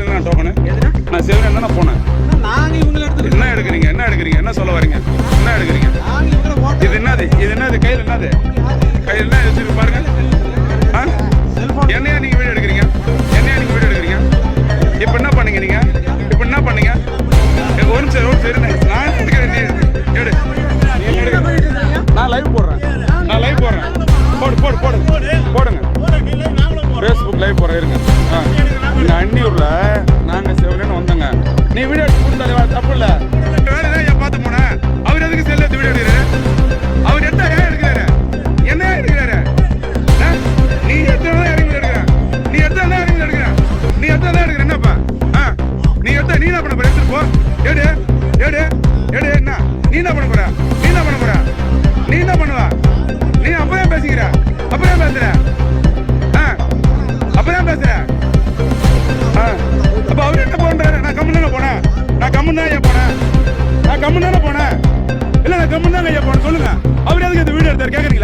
இல்லைண்ணா டோக்கனு. நான் சிவன் தானே போனேன். நாங்கள் இவங்களை எடுத்து என்ன எடுக்கிறீங்க? என்ன எடுக்கிறீங்க? என்ன சொல்ல வரீங்க? என்ன எடுக்கிறீங்க? இது என்னது? இது என்னது? கையில் என்னது? கையில் என்ன வச்சுட்டு பாருங்க. ஆ? என்னையா நீங்கள் வீடு எடுக்கிறீங்க? என்னையா நீங்கள் வீடு எடுக்கிறீங்க? இப்போ என்ன பண்ணீங்க நீங்கள் இப்போ என்ன பண்ணீங்க? ஒரு நிமிஷம் ஒரு சரி நான் எடுக்கிறேன்? எடு. நான் லைவ் போடுறேன். நான் லைவ் போடுறேன். போடு போடு போடு. போடுங்க. ஃபேஸ்புக் லைவ் போடுறேன். இருங்க. ஆ. அண்ணி ஒரு கம்முன்னா ஐயா போனேன். நான் கம்முன்னு போனேன். இல்ல நான் கம்முன்னு தான் ஐயா போனேன். சொல்லுங்க. அவர் எதுக்கு இந்த வீடியோ எடுத்தார்? கேக்குறீங்களா?